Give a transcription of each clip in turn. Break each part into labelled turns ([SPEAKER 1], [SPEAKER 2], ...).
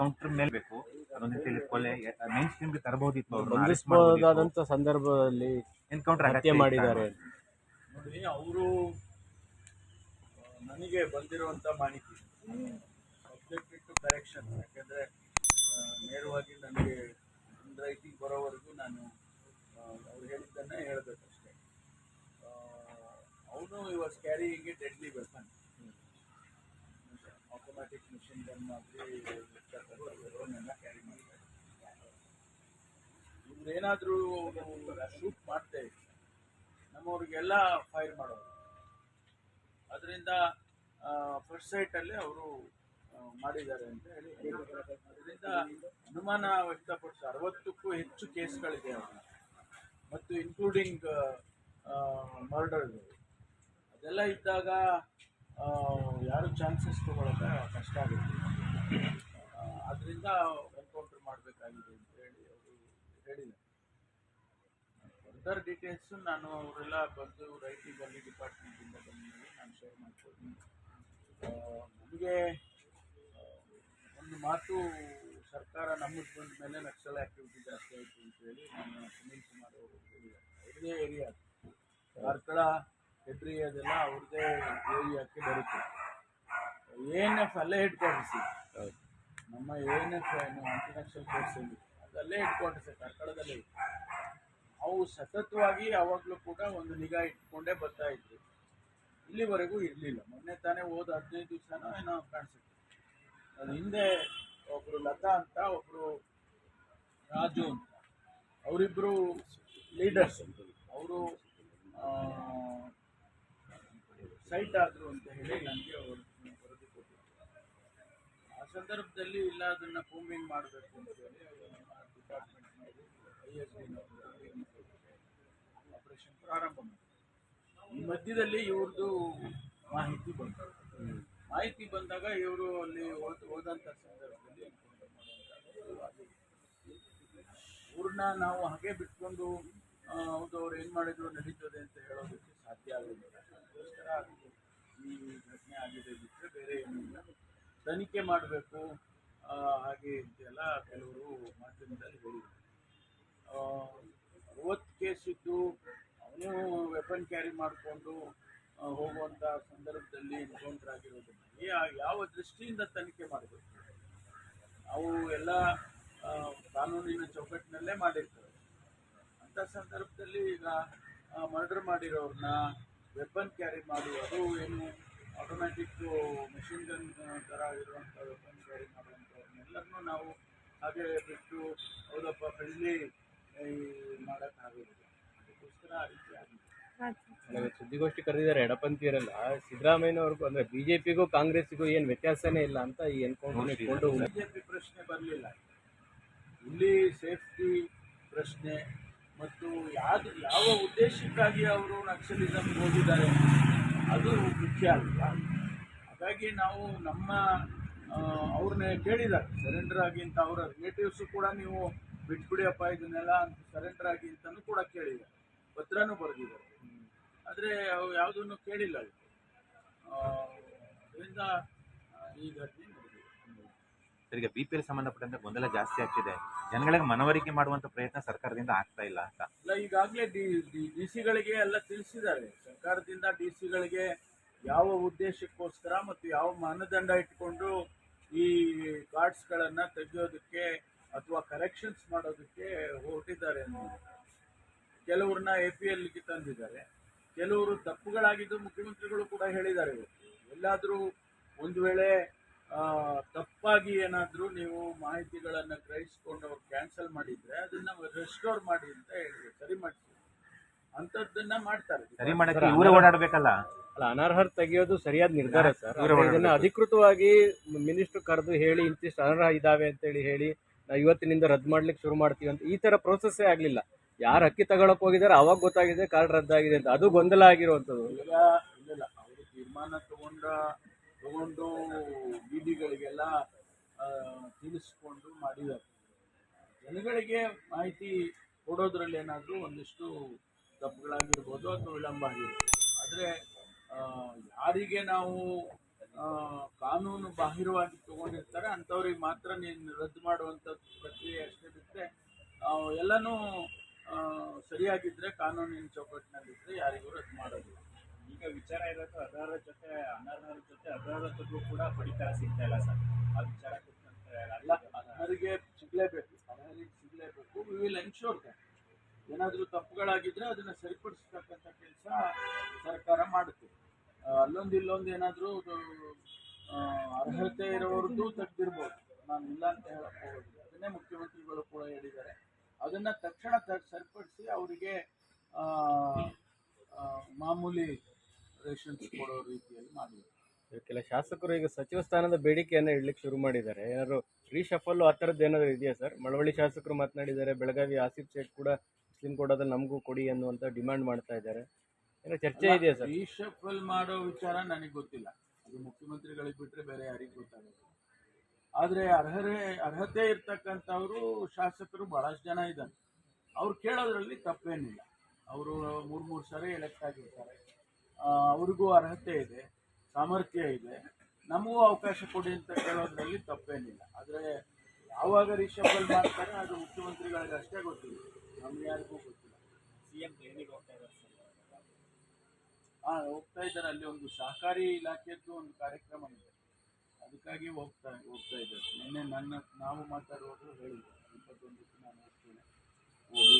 [SPEAKER 1] Encounter ಮೇಲೆ ಬೇಕು. ಅದೊಂದು ರೀತಿಯಲ್ಲಿ ಕೊಲೆ ಮೈನ್ ಸ್ಟ್ರೀಮ್ಗೆ ತರಬಹುದಿತ್ತು ಅವರು.
[SPEAKER 2] ಬಂಧಿಸಬಹುದಾದಂತ ಸಂದರ್ಭದಲ್ಲಿ
[SPEAKER 1] ಎನ್ಕೌಂಟರ್
[SPEAKER 2] ಹತ್ಯೆ ಮಾಡಿದ್ದಾರೆ.
[SPEAKER 3] ನೋಡಿ ಅವರು ನನಗೆ ಬಂದಿರುವಂತ ಮಾಹಿತಿ ಸಬ್ಜೆಕ್ಟ್ ಟು ಕರೆಕ್ಷನ್ ಯಾಕಂದ್ರೆ ನೇರವಾಗಿ ನನಗೆ ಹ್ಯಾಂಡ್ ರೈಟಿಂಗ್ ಬರೋವರೆಗೂ ನಾನು ಅವ್ರು ಹೇಳಿದ್ದನ್ನೇ ಹೇಳಬೇಕಷ್ಟೇ ಅವನು ಇವಾಗ a deadly weapon automatic machine gun ಆಗಲಿ ಡ್ರೋನೆಲ್ಲ ಕ್ಯಾರಿ ಮಾಡ್ತಾರೆ ಇವ್ರೇನಾದರೂ ಶೂಟ್ ಮಾಡ್ತೇವೆ, ನಮ್ಮವ್ರಿಗೆಲ್ಲ ಫೈರ್ ಮಾಡೋರು ಅದರಿಂದ ಫಸ್ಟ್ ಸೈಟಲ್ಲಿ ಅವರು ಮಾಡಿದ್ದಾರೆ ಅಂತ ಹೇಳಿ ಅದರಿಂದ ಅನುಮಾನ ವ್ಯಕ್ತಪಡಿಸಿ ಅರವತ್ತಕ್ಕೂ ಹೆಚ್ಚು ಕೇಸ್ಗಳಿದೆ ಮತ್ತು ಇನ್ಕ್ಲೂಡಿಂಗ್ ಮರ್ಡರ್ಗಳು ಅದೆಲ್ಲ ಇದ್ದಾಗ ಯಾರು ಚಾನ್ಸಸ್ ತಗೊಳ್ಳೋಕೆ ಕಷ್ಟ ಆಗುತ್ತೆ. ಅದರಿಂದ ಎನ್ಕೌಂಟರ್ ಮಾಡಬೇಕಾಗಿದೆ ಹೇಳಿದ್ದಾರೆ ಫರ್ದರ್ ಡೀಟೇಲ್ಸು ನಾನು ಅವರೆಲ್ಲ ಬಂದು ರೈಟಿಂಗ್ ಅಲ್ಲಿ ಡಿಪಾರ್ಟ್ಮೆಂಟಿಂದ ಬಂದ್ಮೇಲೆ ನಾನು ಶೇರ್ ಮಾಡ್ಕೊಡ್ತೀನಿ. ನಮಗೆ ಒಂದು ಮಾತು ಸರ್ಕಾರ ನಮ್ಮದು ಬಂದ ಮೇಲೆ ನಕ್ಸಲ್ ಆ್ಯಕ್ಟಿವಿಟಿ ಜಾಸ್ತಿ ಆಯಿತು ಅಂತ ಹೇಳಿ ನಾನು ಸುನೀಲ್ ಕುಮಾರ್ ಅವರು ಅವ್ರದ್ದೇ ಏರಿಯಾ ಕಾರ್ಕಳ ಹೆದ್ರಿ ಅದೆಲ್ಲ ಅವ್ರದ್ದೇ ಏರಿಯಾಕ್ಕೆ ಬರುತ್ತೆ. ಎ ಎನ್ ಎಫ್ ಅಲ್ಲೇ ಹೆಡ್ ಕ್ವಾರ್ಟರ್ಸ್ ನಮ್ಮ ಎ ಎನ್ ಎಫ್ ಏನು ಆಂಟಿ ನಕ್ಸಲ್ ಹೆಡ್ ಕ್ವಾರ್ಟರ್ಸ್ ಕಾರ್ಕಳದಲ್ಲೇ ಇದೆ ಅವು ಸತತವಾಗಿ ಯಾವಾಗಲೂ ಕೂಡ ಒಂದು ನಿಗಾ ಇಟ್ಕೊಂಡೇ ಬರ್ತಾ ಇದ್ರು ಇಲ್ಲಿವರೆಗೂ ಇರಲಿಲ್ಲ. ಮೊನ್ನೆ ತಾನೇ ಹೋದ ಹದಿನೈದು ದಿವಸನೋ ಏನೋ ಕಾಣಿಸುತ್ತೆ. ಅದು ಹಿಂದೆ ಒಬ್ಬರು ಲತಾ ಅಂತ ಒಬ್ಬರು ರಾಜು ಅಂತ. ಅವರಿಬ್ಬರು ಲೀಡರ್ಸ್ ಅಂತ ಅವರು ಸೈಟ್ ಆದರು ಅಂತ ಹೇಳಿ ನನಗೆ ಅವರು ವರದಿ ಆ ಸಂದರ್ಭದಲ್ಲಿ ಇಲ್ಲ ಅದನ್ನು ಕೂಮಿಂಗ್ ಮಾಡಬೇಕು ಅಂತ ಹೇಳಿ ಎಸ್ ಆಪರೇಷನ್ ಪ್ರಾರಂಭ ಈ ಮಧ್ಯದಲ್ಲಿ ಇವ್ರದ್ದು ಮಾಹಿತಿ ಬಂತು. ಮಾಹಿತಿ ಬಂದಾಗ ಇವರು ಅಲ್ಲಿ ಹೋದ ಹೋದಂಥ ಸಂದರ್ಭದಲ್ಲಿ ಊರನ್ನ ನಾವು ಹಾಗೆ ಬಿಟ್ಕೊಂಡು ಹೌದು, ಅವ್ರು ಏನು ಮಾಡಿದ್ರು, ನಡೀತದೆ ಅಂತ ಹೇಳೋದಕ್ಕೆ ಸಾಧ್ಯ ಆಗೋದಿಲ್ಲ ಅದಕ್ಕೋಸ್ಕರ ಈ ಘಟನೆ ಆಗಿದೆ ಬಿಟ್ಟರೆ ಬೇರೆ ಏನಿಲ್ಲ ತನಿಖೆ ಮಾಡಬೇಕು. ಹಾಗೆ ಇದೆಲ್ಲ ಕೆಲವರು ಮಾಧ್ಯಮದಲ್ಲಿ ಅರವತ್ತು ಕೇಸ್ ಇದ್ದು ಅವನು ವೆಪನ್ ಕ್ಯಾರಿ ಮಾಡಿಕೊಂಡು ಹೋಗುವಂಥ ಸಂದರ್ಭದಲ್ಲಿ ಎನ್ಕೌಂಟರ್ ಆಗಿರೋದನ್ನ ಯಾವ ದೃಷ್ಟಿಯಿಂದ ತನಿಖೆ ಮಾಡಬೇಕು? ಅವು ಎಲ್ಲ ಕಾನೂನಿನ ಚೌಕಟ್ಟಿನಲ್ಲೇ ಮಾಡಿರ್ತಾರೆ. ಅಂಥ ಸಂದರ್ಭದಲ್ಲಿ ಈಗ ಮರ್ಡರ್ ಮಾಡಿರೋರನ್ನ ವೆಪನ್ ಕ್ಯಾರಿ ಮಾಡುವುದು ಏನು ಆಟೋಮ್ಯಾಟಿಕ್ ಮೆಷಿನ್ ಗನ್ ಥರ ಇರುವಂಥ ವೆಪನ್ ಕ್ಯಾರಿ ಮಾಡುವಂಥವ್ರನ್ನೆಲ್ಲರನ್ನೂ ನಾವು ಹಾಗೆ ಬಿಟ್ಟು ಹೌದಪ್ಪ ಫ್ರೆಂಡ್ಲಿ ಮಾಡೋಕ್ಕಾಗೋದಿಲ್ಲ ಅದಕ್ಕೋಸ್ಕರ ಆ ರೀತಿ ಆಗಿದೆ.
[SPEAKER 2] ಸುದ್ದಿಗೋಷ್ಠಿ ಕರೆದಿದ್ದಾರೆ ಎಡಪಂಥೀಯರೆಲ್ಲ. ಸಿದ್ದರಾಮಯ್ಯನವ್ರಿಗೂ ಅಂದ್ರೆ ಬಿಜೆಪಿಗೂ ಕಾಂಗ್ರೆಸ್ಗೂ ಏನು ವ್ಯತ್ಯಾಸನೇ ಇಲ್ಲ ಅಂತ ಈ ಎನ್ಕೌಂಟರ್ ಇಟ್ಕೊಂಡು
[SPEAKER 3] ಬಿಜೆಪಿ ಪ್ರಶ್ನೆ ಬರಲಿಲ್ಲ. ಇಲ್ಲಿ ಸೇಫ್ಟಿ ಪ್ರಶ್ನೆ ಮತ್ತು ಯಾವ್ದು ಯಾವ ಉದ್ದೇಶಕ್ಕಾಗಿ ಅವರು ನಕ್ಸಲಿಸಮ್ ಹೋಗಿದ್ದಾರೆ? ಅದು ಮುಖ್ಯ ಅಲ್ಲ ಹಾಗಾಗಿ ನಾವು ನಮ್ಮ ಅವ್ರನ್ನ ಕೇಳಿದ್ದಾರೆ ಸರೆಂಡರ್ ಆಗಿ ಅಂತ ಅವರ ರಿಲೇಟಿವ್ಸು ಕೂಡ ನೀವು ಬಿಟ್ಬಿಡಿಯಪ್ಪ ಇದನ್ನೆಲ್ಲ ಸರೆಂಡರ್ ಆಗಿ ಅಂತಲೂ ಕೂಡ ಕೇಳಿದ್ದಾರೆ ಪತ್ರನೂ ಬರೆದಿದ್ದಾರೆ. ಆದರೆ ಅವು ಯಾವುದನ್ನು ಕೇಳಿಲ್ಲ. ಅದರಿಂದ ಆ, ನಡೆದಿದೆ
[SPEAKER 1] ಬಿ ಪಿ ಎಲ್ ಸಂಬಂಧಪಟ್ಟಂತೆ ಗೊಂದಲ ಜಾಸ್ತಿ ಆಗ್ತಿದೆ. ಜನಗಳಿಗೆ ಮನವರಿಕೆ ಮಾಡುವಂತ ಪ್ರಯತ್ನ ಸರ್ಕಾರದಿಂದ ಆಗ್ತಾ ಇಲ್ಲ ಅಂತ.
[SPEAKER 3] ಅಲ್ಲ ಈಗಾಗಲೇ ಡಿ ಸಿಗಳಿಗೆ ಎಲ್ಲ ತಿಳಿಸಿದ್ದಾರೆ. ಸರ್ಕಾರದಿಂದ ಡಿ ಸಿಗಳಿಗೆ ಯಾವ ಉದ್ದೇಶಕ್ಕೋಸ್ಕರ ಮತ್ತು ಯಾವ ಮಾನದಂಡ ಇಟ್ಕೊಂಡು ಈ ಕಾರ್ಡ್ಸ್ಗಳನ್ನು ತೆಗೆಯೋದಕ್ಕೆ ಅಥವಾ ಕರೆಕ್ಷನ್ಸ್ ಮಾಡೋದಕ್ಕೆ ಹೊರಟಿದ್ದಾರೆ ಕೆಲವ್ರನ್ನ ಎ ಪಿ ಎಲ್ಗೆ ತಂದಿದ್ದಾರೆ. ಕೆಲವರು ತಪ್ಪುಗಳಾಗಿದ್ದು ಮುಖ್ಯಮಂತ್ರಿಗಳು ಕೂಡ ಹೇಳಿದ್ದಾರೆ. ಎಲ್ಲಾದರೂ ಒಂದು ವೇಳೆ ತಪ್ಪಾಗಿ ಏನಾದರೂ ನೀವು ಮಾಹಿತಿಗಳನ್ನು ಗ್ರಹಿಸ್ಕೊಂಡು ಅವ್ರು ಕ್ಯಾನ್ಸಲ್ ಮಾಡಿದ್ರೆ ಅದನ್ನ ರೆಸ್ಟೋರ್ ಮಾಡಿ ಅಂತ ಹೇಳಿ ಸರಿ ಮಾಡಿಸಿ ಅಂಥದ್ದನ್ನ ಮಾಡ್ತಾರೆ.
[SPEAKER 1] ಸರಿ ಮಾಡಕ್ಕೆ ಇವರೇ ಓಡಾಡ್ಬೇಕಲ್ಲ?
[SPEAKER 2] ಅಲ್ಲ ಅನರ್ಹರ್ ತೆಗೆಯೋದು ಸರಿಯಾದ ನಿರ್ಧಾರ ಸರ್. ಆದ್ರೆ ಇದನ್ನ ಅಧಿಕೃತವಾಗಿ ಮಿನಿಸ್ಟರ್ ಕರೆದು ಹೇಳಿ ಇಂತಿಷ್ಟು ಅನರ್ಹ ಇದಾವೆ ಅಂತ ಹೇಳಿ ನಾವು ಇವತ್ತಿನಿಂದ ರದ್ದು ಮಾಡ್ಲಿಕ್ಕೆ ಶುರು ಮಾಡ್ತೀವಿ ಅಂತ ಈ ತರ ಪ್ರೋಸೆಸ್ಸೇ ಆಗ್ಲಿಲ್ಲ. ಯಾರು ಅಕ್ಕಿ ತಗೊಳಕ್ ಹೋಗಿದ್ದಾರೆ ಅವಾಗ ಗೊತ್ತಾಗಿದೆ ಕಾರ್ಡ್ ರದ್ದಾಗಿದೆ ಅಂತ. ಅದು ಗೊಂದಲ ಆಗಿರುವಂತದ್ದು
[SPEAKER 3] ಈಗ ಇಲ್ಲ ಅವರು ತೀರ್ಮಾನ ತಗೊಂಡ ತಗೊಂಡು ಬಿ ಡಿಗಳಿಗೆಲ್ಲ ತಿಳಿಸ್ಕೊಂಡು ಮಾಡಿದ್ದಾರೆ. ಜನಗಳಿಗೆ ಮಾಹಿತಿ ಕೊಡೋದ್ರಲ್ಲಿ ಏನಾದರೂ ಒಂದಿಷ್ಟು ತಪ್ಪುಗಳಾಗಿರ್ಬೋದು ಅಥವಾ ವಿಳಂಬ ಆಗಿರ್ಬೋದು. ಆದರೆ ಯಾರಿಗೆ ನಾವು ಕಾನೂನು ಬಾಹಿರವಾಗಿ ತಗೊಂಡಿರ್ತಾರೆ, ಅಂಥವ್ರಿಗೆ ಮಾತ್ರ ನೀನು ರದ್ದು ಮಾಡುವಂಥ ಪ್ರಕ್ರಿಯೆ ಅಷ್ಟೇ ಎಲ್ಲನೂ ಸರಿಯಾಗಿದ್ದರೆ ಕಾನೂನಿನ ಚೌಕಟ್ಟಿನಲ್ಲಿದ್ದರೆ ಯಾರಿಗೂ ರದ್ದು ಮಾಡೋದಿಲ್ಲ.
[SPEAKER 4] ಈಗ ವಿಚಾರ ಇರೋದು ಅದರ ಜೊತೆ, ಅನರ್ಹರ ಜೊತೆ ಅರ್ಹರದ್ದು ಕೂಡ ಪಡಿತರ ಸಿಗ್ತಾ ಇಲ್ಲ ಸರ್. ಆ ವಿಚಾರ
[SPEAKER 3] ಅಲ್ಲ ಸಿಗಲೇಬೇಕು. ಸಿಗಲೇಬೇಕು. ವಿ ವಿಲ್ ಏನಾದರೂ ತಪ್ಪುಗಳಾಗಿದ್ರೆ ಅದನ್ನು ಸರಿಪಡಿಸ್ತಕ್ಕಂಥ ಕೆಲಸ ಸರ್ಕಾರ ಮಾಡುತ್ತೆ. ಅಲ್ಲೊಂದು ಇಲ್ಲೊಂದು ಏನಾದರೂ ಅರ್ಹತೆ ಇರೋರ್ದು ತೆಗ್ದಿರ್ಬೋದು. ನಾನು ಇಲ್ಲ ಅಂತ ಹೇಳಕ್ ಹೋಗೋದಿಲ್ಲ. ಅದನ್ನೇ ಮುಖ್ಯಮಂತ್ರಿಗಳು ಕೂಡ ಹೇಳಿದ್ದಾರೆ. ಅದನ್ನು ತಕ್ಷಣ ಸರಿಪಡಿಸಿ ಅವರಿಗೆ ಮಾಮೂಲಿ ರೇಷನ್ಸ್ ಕೊಡೋ ರೀತಿಯಲ್ಲಿ ಮಾಡಬೇಕು
[SPEAKER 2] ಕೆಲ ಶಾಸಕರು ಈಗ ಸಚಿವ ಸ್ಥಾನದ ಬೇಡಿಕೆಯನ್ನು ಇಡ್ಲಿಕ್ಕೆ ಶುರು ಮಾಡಿದ್ದಾರೆ. ಏನಾದ್ರು ರೀಶಫಲ್ ಆ ಥರದ್ದು ಏನಾದರೂ ಇದೆಯಾ ಸರ್? ಮಳವಳ್ಳಿ ಶಾಸಕರು ಮಾತನಾಡಿದ್ದಾರೆ ಬೆಳಗಾವಿ ಆಸಿಫ್ ಶೇಖ್ ಕೂಡ ಮುಸ್ಲಿಂ ಕೋಟಾದಲ್ಲಿ ನಮಗೂ ಕೊಡಿ ಅನ್ನುವಂಥ ಡಿಮ್ಯಾಂಡ್ ಮಾಡ್ತಾ ಇದ್ದಾರೆ. ಏನೋ ಚರ್ಚೆ ಇದೆಯಾ ಸರ್?
[SPEAKER 3] ರೀಶಫಲ್ ಮಾಡೋ ವಿಚಾರ ನನಗೆ ಗೊತ್ತಿಲ್ಲ. ಅದು ಮುಖ್ಯಮಂತ್ರಿಗಳಿಗೆ ಬಿಟ್ಟರೆ ಬೇರೆ ಯಾರಿಗೂ ಗೊತ್ತಾಗುತ್ತೆ ಆದರೆ ಅರ್ಹರೇ ಅರ್ಹತೆ ಇರ್ತಕ್ಕಂಥವರು ಶಾಸಕರು ಭಾಳಷ್ಟು ಜನ ಇದ್ದಾರೆ. ಅವ್ರು ಕೇಳೋದ್ರಲ್ಲಿ ತಪ್ಪೇನಿಲ್ಲ. ಅವರು ಮೂರು ಮೂರು ಸಾರಿ ಎಲೆಕ್ಟ್ ಆಗಿರ್ತಾರೆ. ಅವ್ರಿಗೂ ಅರ್ಹತೆ ಇದೆ. ಸಾಮರ್ಥ್ಯ ಇದೆ. ನಮಗೂ ಅವಕಾಶ ಕೊಡಿ ಅಂತ ಕೇಳೋದ್ರಲ್ಲಿ ತಪ್ಪೇನಿಲ್ಲ. ಆದರೆ ಯಾವಾಗ ರಿಷಬಲ್ ಮಾಡ್ತಾರೆ ಅದು ಮುಖ್ಯಮಂತ್ರಿಗಳಿಗೆ ಅಷ್ಟೇ ಗೊತ್ತಿಲ್ಲ. ನಮ್ಗೆ ಯಾರಿಗೂ ಗೊತ್ತಿಲ್ಲ.
[SPEAKER 4] ಸಿಎಂ ಟ್ರೈನಿಗೆ ಹೋಗ್ತಾ ಇದ್ದಾರೆ ಹಾಂ
[SPEAKER 3] ಹಾ ಹೋಗ್ತಾ ಇದ್ದಾರೆ. ಅಲ್ಲಿ ಒಂದು ಸಹಕಾರಿ ಇಲಾಖೆದ್ದು ಒಂದು ಕಾರ್ಯಕ್ರಮ ಇದೆ. ಅದಕ್ಕಾಗಿ ಹೋಗ್ತಾ ಹೋಗ್ತಾ ಇದ್ದಾರೆ. ನಿನ್ನೆ ನನ್ನ ನಾವು ಮಾತಾಡುವಾಗ ಹೇಳಿದ್ದೆ. ಇಪ್ಪತ್ತೊಂದಕ್ಕೆ ನಾನು ಹೋಗ್ತೇನೆ ಹೋಗಿ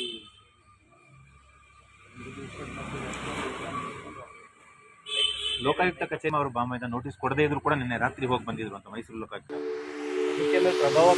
[SPEAKER 1] ಲೋಕಾಯುಕ್ತ ಕಚೇರಿ ಅವರು ಬಾಂಬೆಯಿಂದ ನೋಟಿಸ್ ಕೊಡದೇ ಇದ್ರು ಕೂಡ ನಿನ್ನೆ ರಾತ್ರಿ ಹೋಗಿ ಬಂದಿದ್ರು ಅಂತ ಮೈಸೂರು ಲೋಕಾಯುಕ್ತ.
[SPEAKER 2] ಪ್ರಭಾವ